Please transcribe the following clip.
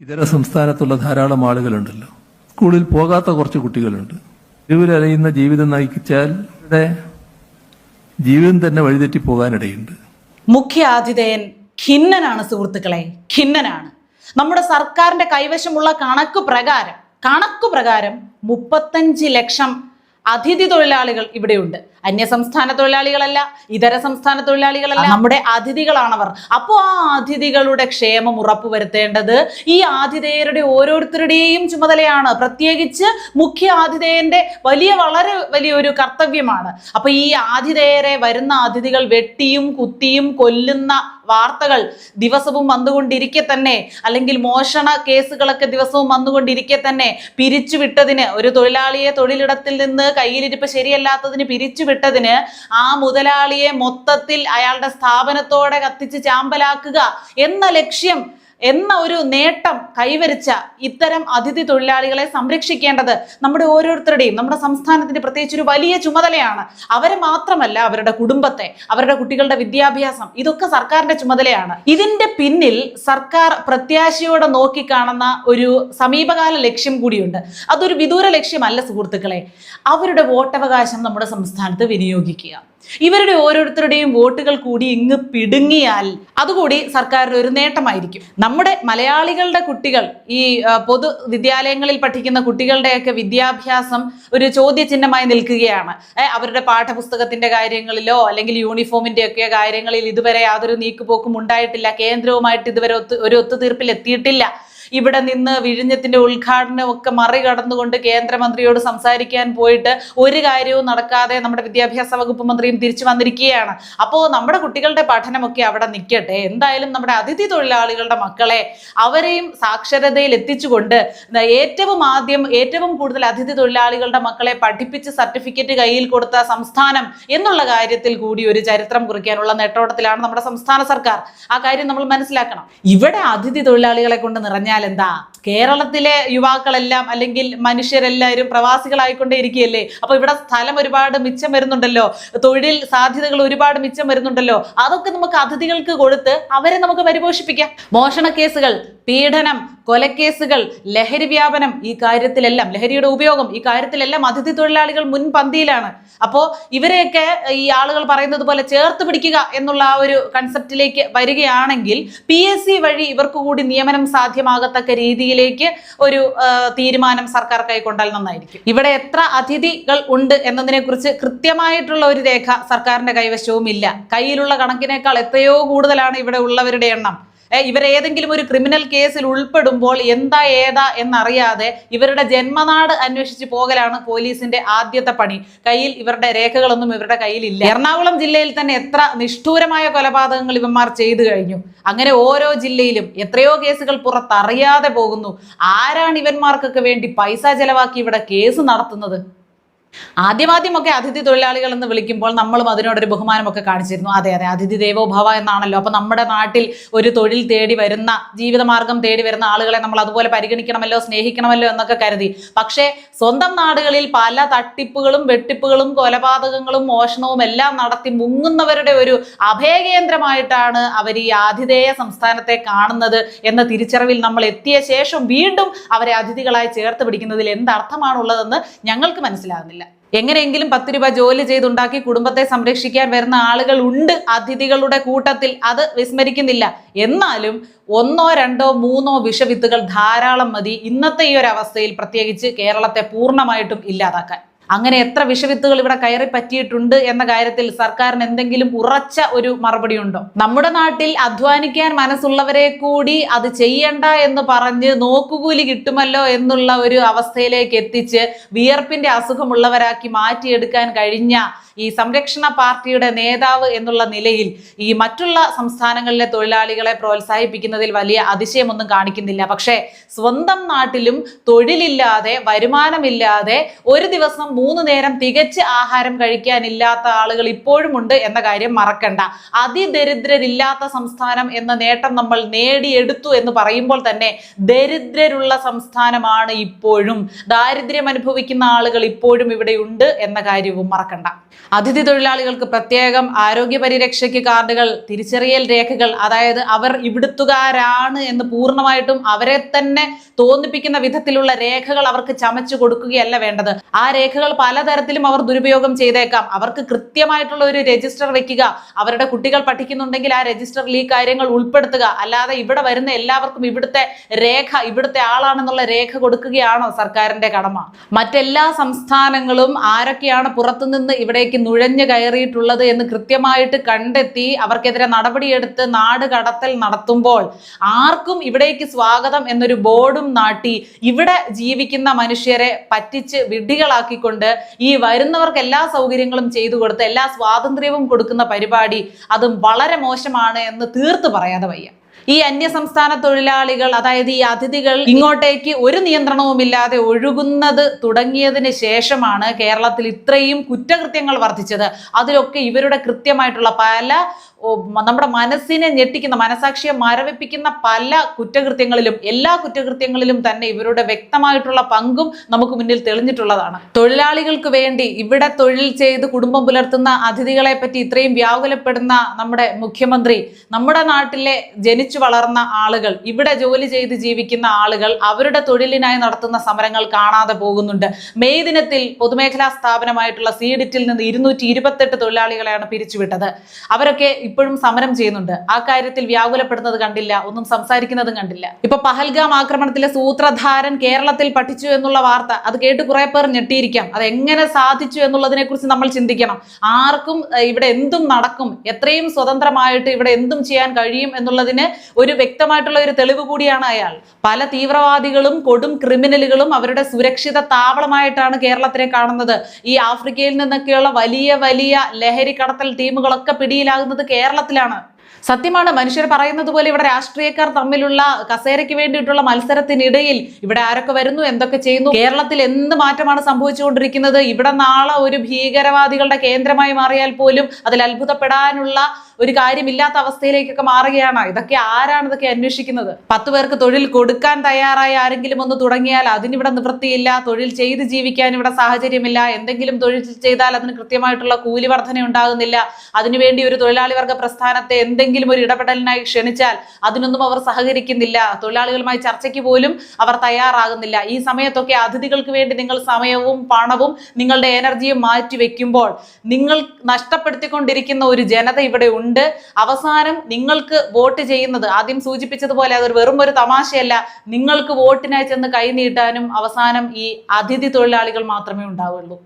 ഇതര സംസ്ഥാനത്തുള്ള ധാരാളം ആളുകളുണ്ടല്ലോ. സ്കൂളിൽ പോകാത്ത കുറച്ച് കുട്ടികളുണ്ട്. തെരുവിലലയുന്ന ജീവിതം നയിച്ചാൽ ഇവിടെ ജീവിതം തന്നെ വഴിതെറ്റി പോകാനിടയുണ്ട്. മുഖ്യ ആതിഥേയൻ ഖിന്നനാണ് സുഹൃത്തുക്കളെ ഖിന്നനാണ്. നമ്മുടെ സർക്കാരിന്റെ കൈവശമുള്ള കണക്ക് പ്രകാരം കണക്ക് പ്രകാരം മുപ്പത്തഞ്ച് ലക്ഷം അതിഥി തൊഴിലാളികൾ ഇവിടെയുണ്ട്. അന്യസംസ്ഥാന തൊഴിലാളികളല്ല ഇതര സംസ്ഥാന തൊഴിലാളികളല്ല. നമ്മുടെ അതിഥികളാണവർ. അപ്പോൾ ആ അതിഥികളുടെ ക്ഷേമം ഉറപ്പുവരുത്തേണ്ടത് ഈ ആതിഥേയരുടെ ഓരോരുത്തരുടെയും ചുമതലയാണ്. പ്രത്യേകിച്ച് മുഖ്യ ആതിഥേയന്റെ വലിയ വളരെ വലിയൊരു കർത്തവ്യമാണ്. അപ്പൊ ഈ ആതിഥേയരെ വരുന്ന അതിഥികൾ വെട്ടിയും കുത്തിയും കൊല്ലുന്ന വാർത്തകൾ ദിവസവും വന്നുകൊണ്ടിരിക്കെ തന്നെ അല്ലെങ്കിൽ മോഷണ കേസുകളൊക്കെ ദിവസവും വന്നുകൊണ്ടിരിക്കെ തന്നെ പിരിച്ചുവിട്ടതിന് ഒരു തൊഴിലാളിയെ തൊഴിലിടത്തിൽ നിന്ന് കയ്യിലിരിപ്പ് ശരിയല്ലാത്തതിന് പിരിച്ചുവിട്ടതിന് ആ മുതലാളിയെ മൊത്തത്തിൽ അയാളുടെ സ്ഥാപനത്തോടെ കത്തിച്ച് ചാമ്പലാക്കുക എന്ന ലക്ഷ്യം എന്ന ഒരു നേട്ടം കൈവരിച്ച ഇത്തരം അതിഥി തൊഴിലാളികളെ സംരക്ഷിക്കേണ്ടത് നമ്മുടെ ഓരോരുത്തരുടെയും നമ്മുടെ സംസ്ഥാനത്തിന്റെ പ്രത്യേകിച്ച് ഒരു വലിയ ചുമതലയാണ്. അവരെ മാത്രമല്ല അവരുടെ കുടുംബത്തെ അവരുടെ കുട്ടികളുടെ വിദ്യാഭ്യാസം ഇതൊക്കെ സർക്കാരിന്റെ ചുമതലയാണ്. ഇതിന്റെ പിന്നിൽ സർക്കാർ പ്രത്യാശയോടെ നോക്കിക്കാണുന്ന ഒരു സമീപകാല ലക്ഷ്യം കൂടിയുണ്ട്. അതൊരു വിദൂര ലക്ഷ്യമല്ല സുഹൃത്തുക്കളെ. അവരുടെ വോട്ടവകാശം നമ്മുടെ സംസ്ഥാനത്ത് വിനിയോഗിക്കുക. ഇവരുടെ ഓരോരുത്തരുടെയും വോട്ടുകൾ കൂടി ഇങ്ങ് പിടുങ്ങിയാൽ അതുകൂടി സർക്കാരിന് ഒരു നേട്ടമായിരിക്കും. നമ്മുടെ മലയാളികളുടെ കുട്ടികൾ ഈ പൊതു വിദ്യാലയങ്ങളിൽ പഠിക്കുന്ന കുട്ടികളുടെയൊക്കെ വിദ്യാഭ്യാസം ഒരു ചോദ്യചിഹ്നമായി നിൽക്കുകയാണ്. അവരുടെ പാഠപുസ്തകത്തിന്റെ കാര്യങ്ങളിലോ അല്ലെങ്കിൽ യൂണിഫോമിന്റെ ഒക്കെ കാര്യങ്ങളിൽ ഇതുവരെ യാതൊരു നീക്കുപോക്കും ഉണ്ടായിട്ടില്ല. കേന്ദ്രവുമായിട്ട് ഇതുവരെ ഒരു ഒത്തുതീർപ്പിൽ എത്തിയിട്ടില്ല ഇവിടെ നിന്ന് വിഴിഞ്ഞത്തിന്റെ ഉദ്ഘാടനം ഒക്കെ മറികടന്നുകൊണ്ട് കേന്ദ്രമന്ത്രിയോട് സംസാരിക്കാൻ പോയിട്ട് ഒരു കാര്യവും നടക്കാതെ നമ്മുടെ വിദ്യാഭ്യാസ വകുപ്പ് മന്ത്രിയും തിരിച്ചു വന്നിരിക്കുകയാണ്. അപ്പോൾ നമ്മുടെ കുട്ടികളുടെ പഠനമൊക്കെ അവിടെ നിൽക്കട്ടെ. എന്തായാലും നമ്മുടെ അതിഥി തൊഴിലാളികളുടെ മക്കളെ അവരെയും സാക്ഷരതയിൽ എത്തിച്ചുകൊണ്ട് ഏറ്റവും ആദ്യം ഏറ്റവും കൂടുതൽ അതിഥി തൊഴിലാളികളുടെ മക്കളെ പഠിപ്പിച്ച് സർട്ടിഫിക്കറ്റ് കയ്യിൽ കൊടുത്ത സംസ്ഥാനം എന്നുള്ള കാര്യത്തിൽ കൂടി ഒരു ചരിത്രം കുറിക്കാനുള്ള നെട്ടോട്ടത്തിലാണ് നമ്മുടെ സംസ്ഥാന സർക്കാർ. ആ കാര്യം നമ്മൾ മനസ്സിലാക്കണം. ഇവിടെ അതിഥി തൊഴിലാളികളെ കൊണ്ട് നിറഞ്ഞാൽ എന്താ? കേരളത്തിലെ യുവാക്കളെല്ലാം അല്ലെങ്കിൽ മനുഷ്യരെല്ലാവരും പ്രവാസികളായിക്കൊണ്ടേ ഇരിക്കുകയല്ലേ അപ്പൊ ഇവിടെ സ്ഥലം ഒരുപാട് മിച്ചം വരുന്നുണ്ടല്ലോ. തൊഴിൽ സാധ്യതകൾ ഒരുപാട് മിച്ചം വരുന്നുണ്ടല്ലോ. അതൊക്കെ നമുക്ക് അതിഥികൾക്ക് കൊടുത്ത് അവരെ നമുക്ക് പരിപോഷിപ്പിക്കാം. മോഷണ കേസുകൾ പീഡനം കൊലക്കേസുകൾ ലഹരി വ്യാപനം ഈ കാര്യത്തിലെല്ലാം ലഹരിയുടെ ഉപയോഗം ഈ കാര്യത്തിലെല്ലാം അതിഥി തൊഴിലാളികൾ മുൻപന്തിയിലാണ് അപ്പോൾ ഇവരെയൊക്കെ ഈ ആളുകൾ പറയുന്നത് പോലെ ചേർത്ത് പിടിക്കുക എന്നുള്ള ആ ഒരു കൺസെപ്റ്റിലേക്ക് വരികയാണെങ്കിൽ പി എസ് സി വഴി ഇവർക്ക് കൂടി നിയമനം സാധ്യമാകത്തക്ക രീതിയിലേക്ക് ഒരു തീരുമാനം സർക്കാർ കൈക്കൊണ്ടാൽ നന്നായിരിക്കും. ഇവിടെ എത്ര അതിഥികൾ ഉണ്ട് എന്നതിനെ കുറിച്ച് കൃത്യമായിട്ടുള്ള ഒരു രേഖ സർക്കാരിന്റെ കൈവശവും ഇല്ല കയ്യിലുള്ള കണക്കിനേക്കാൾ എത്രയോ കൂടുതലാണ് ഇവിടെ ഉള്ളവരുടെ എണ്ണം. ഇവരേതെങ്കിലും ഒരു ക്രിമിനൽ കേസിൽ ഉൾപ്പെടുമ്പോൾ എന്താ ഏതാ എന്നറിയാതെ ഇവരുടെ ജന്മനാട് അന്വേഷിച്ച് പോകലാണ് പോലീസിന്റെ ആദ്യത്തെ പണി. കയ്യിൽ ഇവരുടെ രേഖകളൊന്നും ഇവരുടെ കയ്യിലില്ല. എറണാകുളം ജില്ലയിൽ തന്നെ എത്ര നിഷ്ഠൂരമായ കൊലപാതകങ്ങൾ ഇവന്മാർ ചെയ്തു കഴിഞ്ഞു. അങ്ങനെ ഓരോ ജില്ലയിലും എത്രയോ കേസുകൾ പുറത്തറിയാതെ പോകുന്നു. ആരാണ് ഇവന്മാർക്കൊക്കെ വേണ്ടി പൈസ ചെലവാക്കി ഇവിടെ കേസ് നടത്തുന്നത്? ആദ്യമാദ്യമൊക്കെ അതിഥി തൊഴിലാളികൾ എന്ന് വിളിക്കുമ്പോൾ നമ്മളും അതിനോടൊരു ബഹുമാനമൊക്കെ കാണിച്ചിരുന്നു. അതെ അതെ അതിഥി ദേവോഭവ എന്നാണല്ലോ. അപ്പൊ നമ്മുടെ നാട്ടിൽ ഒരു തൊഴിൽ തേടി വരുന്ന ജീവിതമാർഗം തേടി വരുന്ന ആളുകളെ നമ്മൾ അതുപോലെ പരിഗണിക്കണമല്ലോ സ്നേഹിക്കണമല്ലോ എന്നൊക്കെ കരുതി. പക്ഷേ സ്വന്തം നാടുകളിൽ പല തട്ടിപ്പുകളും വെട്ടിപ്പുകളും കൊലപാതകങ്ങളും മോഷണവും എല്ലാം നടത്തി മുങ്ങുന്നവരുടെ ഒരു അഭയകേന്ദ്രമായിട്ടാണ് അവർ ഈ ആതിഥേയ സംസ്ഥാനത്തെ കാണുന്നത് എന്ന തിരിച്ചറിവിൽ നമ്മൾ എത്തിയ ശേഷം വീണ്ടും അവരെ അതിഥികളായി ചേർത്ത് പിടിക്കുന്നതിൽ എന്തർത്ഥമാണുള്ളതെന്ന് ഞങ്ങൾക്ക് മനസ്സിലാകുന്നില്ല. എങ്ങനെയെങ്കിലും പത്ത് രൂപ ജോലി ചെയ്തുണ്ടാക്കി കുടുംബത്തെ സംരക്ഷിക്കാൻ വരുന്ന ആളുകൾ ഉണ്ട്. അതിഥികളുടെ കൂട്ടത്തിൽ അത് വിസ്മരിക്കുന്നില്ല. എന്നാലും ഒന്നോ രണ്ടോ മൂന്നോ വിഷവിത്തുകൾ ധാരാളം മതി. ഇന്നത്തെ ഈ ഒരു അവസ്ഥയിൽ പ്രത്യേകിച്ച് കേരളത്തെ പൂർണമായിട്ടും ഇല്ലാതാക്കാൻ. അങ്ങനെ എത്ര വിഷവിത്തുകൾ ഇവിടെ കയറി പറ്റിയിട്ടുണ്ട് എന്ന കാര്യത്തിൽ സർക്കാരിന് എന്തെങ്കിലും ഉറച്ച ഒരു മറുപടി ഉണ്ടോ? നമ്മുടെ നാട്ടിൽ അധ്വാനിക്കാൻ മനസ്സുള്ളവരെ കൂടി അത് ചെയ്യണ്ട എന്ന് പറഞ്ഞ് നോക്കുകൂലി കിട്ടുമല്ലോ എന്നുള്ള ഒരു അവസ്ഥയിലേക്ക് എത്തിച്ച് വിയർപ്പിന്റെ അസുഖമുള്ളവരാക്കി മാറ്റിയെടുക്കാൻ കഴിഞ്ഞ ഈ സംരക്ഷണ പാർട്ടിയുടെ നേതാവ് എന്നുള്ള നിലയിൽ ഈ മറ്റുള്ള സംസ്ഥാനങ്ങളിലെ തൊഴിലാളികളെ പ്രോത്സാഹിപ്പിക്കുന്നതിൽ വലിയ അതിശയമൊന്നും കാണിക്കുന്നില്ല. പക്ഷേ സ്വന്തം നാട്ടിലും തൊഴിലില്ലാതെ വരുമാനമില്ലാതെ ഒരു ദിവസം മൂന്ന് നേരം തികച്ച് ആഹാരം കഴിക്കാനില്ലാത്ത ആളുകൾ ഇപ്പോഴും ഉണ്ട് എന്ന കാര്യം മറക്കണ്ട. അതിദരിദ്രരില്ലാത്ത സംസ്ഥാനം എന്ന നേട്ടം നമ്മൾ നേടിയെടുത്തു എന്ന് പറയുമ്പോൾ തന്നെ ദരിദ്രരുള്ള സംസ്ഥാനമാണ് ഇപ്പോഴും. ദാരിദ്ര്യം അനുഭവിക്കുന്ന ആളുകൾ ഇപ്പോഴും ഇവിടെയുണ്ട് എന്ന കാര്യവും മറക്കണ്ട. അതിഥി തൊഴിലാളികൾക്ക് പ്രത്യേകം ആരോഗ്യ പരിരക്ഷയ്ക്ക് കാർഡുകൾ തിരിച്ചറിയൽ രേഖകൾ അതായത് അവർ ഇവിടുത്തുകാരാണ് എന്ന് പൂർണമായിട്ടും അവരെ തന്നെ തോന്നിപ്പിക്കുന്ന വിധത്തിലുള്ള രേഖകൾ അവർക്ക് ചമച്ചു കൊടുക്കുകയല്ല വേണ്ടത്. ആ രേഖകൾ പലതരത്തിലും അവർ ദുരുപയോഗം ചെയ്തേക്കാം. അവർക്ക് കൃത്യമായിട്ടുള്ള ഒരു രജിസ്റ്റർ വെക്കുക. അവരുടെ കുട്ടികൾ പഠിക്കുന്നുണ്ടെങ്കിൽ ആ രജിസ്റ്ററിൽ ഈ കാര്യങ്ങൾ ഉൾപ്പെടുത്തുക. അല്ലാതെ ഇവിടെ വരുന്ന എല്ലാവർക്കും ഇവിടുത്തെ രേഖ ഇവിടുത്തെ ആളാണെന്നുള്ള രേഖ കൊടുക്കുകയാണോ സർക്കാരിന്റെ കടമ? മറ്റെല്ലാ സംസ്ഥാനങ്ങളും ആരൊക്കെയാണ് പുറത്തുനിന്ന് ഇവിടേക്ക് നുഴഞ്ഞു കയറിയിട്ടുള്ളത് എന്ന് കൃത്യമായിട്ട് കണ്ടെത്തി അവർക്കെതിരെ നടപടിയെടുത്ത് നാട് കടത്തൽ നടത്തുമ്പോൾ ആർക്കും ഇവിടേക്ക് സ്വാഗതം എന്നൊരു ബോർഡും നാട്ടി ഇവിടെ ജീവിക്കുന്ന മനുഷ്യരെ പറ്റിച്ച് വിഡ്ഢികളാക്കിക്കൊണ്ട് ഈ വരുന്നവർക്ക് എല്ലാ സൗകര്യങ്ങളും ചെയ്തു കൊടുത്ത് എല്ലാ സ്വാതന്ത്ര്യവും കൊടുക്കുന്ന പരിപാടി അതും വളരെ മോശമാണ് എന്ന് തീർത്തു പറയാതെ വയ്യ. ഈ അന്യസംസ്ഥാന തൊഴിലാളികൾ അതായത് ഈ അതിഥികൾ ഇങ്ങോട്ടേക്ക് ഒരു നിയന്ത്രണവുമില്ലാതെ ഒഴുകുന്നത് തുടങ്ങിയതിന് ശേഷമാണ് കേരളത്തിൽ ഇത്രയും കുറ്റകൃത്യങ്ങൾ വർദ്ധിച്ചത്. അതിലൊക്കെ ഇവരുടെ കൃത്യമായിട്ടുള്ള പല നമ്മുടെ മനസ്സിനെ ഞെട്ടിക്കുന്ന മനസാക്ഷിയെ മരവിപ്പിക്കുന്ന പല കുറ്റകൃത്യങ്ങളിലും എല്ലാ കുറ്റകൃത്യങ്ങളിലും തന്നെ ഇവരുടെ വ്യക്തമായിട്ടുള്ള പങ്കും നമുക്ക് മുന്നിൽ തെളിഞ്ഞിട്ടുള്ളതാണ്. തൊഴിലാളികൾക്ക് വേണ്ടി ഇവിടെ തൊഴിൽ ചെയ്ത് കുടുംബം പുലർത്തുന്ന അതിഥികളെ പറ്റി ഇത്രയും വ്യാകുലപ്പെടുന്ന നമ്മുടെ മുഖ്യമന്ത്രി നമ്മുടെ നാട്ടിലെ ജനിച്ചു വളർന്ന ആളുകൾ ഇവിടെ ജോലി ചെയ്ത് ജീവിക്കുന്ന ആളുകൾ അവരുടെ തൊഴിലിനായി നടത്തുന്ന സമരങ്ങൾ കാണാതെ പോകുന്നുണ്ട്. മെയ് ദിനത്തിൽ പൊതുമേഖലാ സ്ഥാപനമായിട്ടുള്ള സീഡിറ്റിൽ നിന്ന് ഇരുന്നൂറ്റി തൊഴിലാളികളെയാണ് പിരിച്ചുവിട്ടത്. അവരൊക്കെ ഇപ്പോഴും സമരം ചെയ്യുന്നുണ്ട്. ആ കാര്യത്തിൽ വ്യാകുലപ്പെടുന്നത് കണ്ടില്ല ഒന്നും സംസാരിക്കുന്നതും കണ്ടില്ല. ഇപ്പൊ പഹൽഗാം ആക്രമണത്തിലെ സൂത്രധാരൻ കേരളത്തിൽ പഠിച്ചു എന്നുള്ള വാർത്ത അത് കേട്ട് കുറെ പേർ ഞെട്ടിയിരിക്കാം. അത് എങ്ങനെ സാധിച്ചു എന്നുള്ളതിനെ കുറിച്ച് നമ്മൾ ചിന്തിക്കണം. ആർക്കും ഇവിടെ എന്തും നടക്കും എത്രയും സ്വതന്ത്രമായിട്ട് ഇവിടെ എന്തും ചെയ്യാൻ കഴിയും എന്നുള്ളതിന് ഒരു വ്യക്തമായിട്ടുള്ള ഒരു തെളിവ് കൂടിയാണ് അയാൾ. പല തീവ്രവാദികളും കൊടും ക്രിമിനലുകളും അവരുടെ സുരക്ഷിത താവളമായിട്ടാണ് കേരളത്തിനെ കാണുന്നത്. ഈ ആഫ്രിക്കയിൽ നിന്നൊക്കെയുള്ള വലിയ വലിയ ലഹരി കടത്തൽ ടീമുകളൊക്കെ പിടിയിലാകുന്നത് കേരളത്തിലാണ്. സത്യമാണ് മനുഷ്യർ പറയുന്നത് പോലെ ഇവിടെ രാഷ്ട്രീയക്കാർ തമ്മിലുള്ള കസേരയ്ക്ക് വേണ്ടിയിട്ടുള്ള മത്സരത്തിനിടയിൽ ഇവിടെ ആരൊക്കെ വരുന്നു എന്തൊക്കെ ചെയ്യുന്നു കേരളത്തിൽ എന്ത് മാറ്റമാണ് സംഭവിച്ചുകൊണ്ടിരിക്കുന്നത് ഇവിടെ നാളെ ഒരു ഭീകരവാദികളുടെ കേന്ദ്രമായി മാറിയാൽ പോലും അതിൽ അത്ഭുതപ്പെടാനുള്ള ഒരു കാര്യമില്ലാത്ത അവസ്ഥയിലേക്കൊക്കെ മാറുകയാണ്. ഇതൊക്കെ ആരാണ് ഇതൊക്കെ അന്വേഷിക്കുന്നത്? പത്ത് പേർക്ക് തൊഴിൽ കൊടുക്കാൻ തയ്യാറായി ആരെങ്കിലും ഒന്ന് തുടങ്ങിയാൽ അതിനിവിടെ നിവൃത്തിയില്ല തൊഴിൽ ചെയ്ത് ജീവിക്കാൻ ഇവിടെ സാഹചര്യമില്ല എന്തെങ്കിലും തൊഴിൽ ചെയ്താൽ അതിന് കൃത്യമായിട്ടുള്ള കൂലി വർധന ഉണ്ടാകുന്നില്ല അതിനുവേണ്ടി ഒരു തൊഴിലാളി വർഗ പ്രസ്ഥാനത്തെ എന്തെങ്കിലും ഒരു ഇടപെടലിനായി ക്ഷണിച്ചാൽ അതിനൊന്നും അവർ സഹകരിക്കുന്നില്ല. തൊഴിലാളികളുമായി ചർച്ചയ്ക്ക് പോലും അവർ തയ്യാറാകുന്നില്ല. ഈ സമയത്തൊക്കെ അതിഥികൾക്ക് വേണ്ടി നിങ്ങൾ സമയവും പണവും നിങ്ങളുടെ എനർജിയും മാറ്റി വെക്കുമ്പോൾ നിങ്ങൾ നഷ്ടപ്പെടുത്തിക്കൊണ്ടിരിക്കുന്ന ഒരു ജനത ഇവിടെ ഉണ്ട്. അവസാനം നിങ്ങൾക്ക് വോട്ട് ചെയ്യുന്നത്. ആദ്യം സൂചിപ്പിച്ചതുപോലെ അതൊരു വെറും ഒരു തമാശയല്ല. നിങ്ങൾക്ക് വോട്ടിനായി ചെന്ന് കൈനീട്ടാനും അവസാനം ഈ അതിഥി തൊഴിലാളികൾ മാത്രമേ ഉണ്ടാവുള്ളൂ.